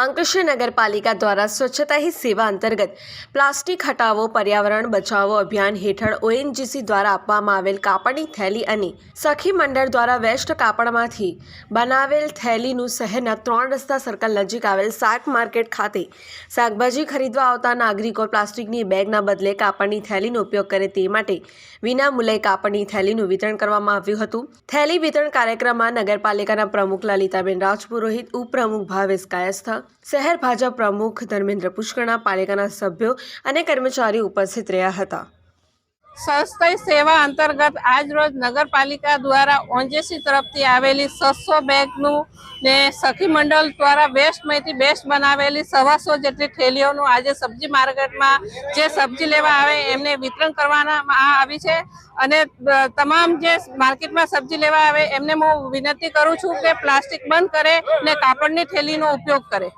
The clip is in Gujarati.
અંકલેશ્વર નગરપાલિકા દ્વારા સ્વચ્છતા હી સેવા અંતર્ગત પ્લાસ્ટિક હટાવો, પર્યાવરણ બચાવો અભિયાન હેઠળ ઓએનજીસી દ્વારા આપવામાં આવેલ કાપડની થેલી અને સખી મંડળ દ્વારા વેસ્ટ કાપડમાંથી બનાવેલ થેલીનું શહેરના ત્રણ રસ્તા સર્કલ નજીક આવેલ શાક માર્કેટ ખાતે શાકભાજી ખરીદવા આવતા નાગરિકો પ્લાસ્ટિકની બેગના બદલે કાપડની થેલીનો ઉપયોગ કરે તે માટે વિનામૂલ્યે કાપડની થેલીનું વિતરણ કરવામાં આવ્યું હતું. થેલી વિતરણ કાર્યક્રમમાં નગરપાલિકાના પ્રમુખ લલિતાબેન રાજપુરોહિત, ઉપપ્રમુખ ભાવેશ કાયસ્થ શહેર ભાજપ પ્રમુખ ધર્મેન્દ્ર પુષ્કરણા પાલિકાના સભ્યો અને કર્મચારીઓ ઉપસ્થિત રહ્યા હતા. સંસ્થાઈ સેવા અંતર્ગત આજરોજ નગરપાલિકા દ્વારા ઓંજેસી તરફથી આવેલી છસો બેગનું ને સખી મંડળ દ્વારા બેસ્ટમાંથી બેસ્ટ બનાવેલી સવાસો જેટલી થેલીઓનું આજે સબ્જી માર્કેટમાં જે સબ્જી લેવા આવે એમને વિતરણ કરવામાં આવી છે. અને તમામ જે માર્કેટમાં સબ્જી લેવા આવે એમને હું વિનંતી કરું છું કે પ્લાસ્ટિક બંધ કરે ને કાપડની થેલીનો ઉપયોગ કરે.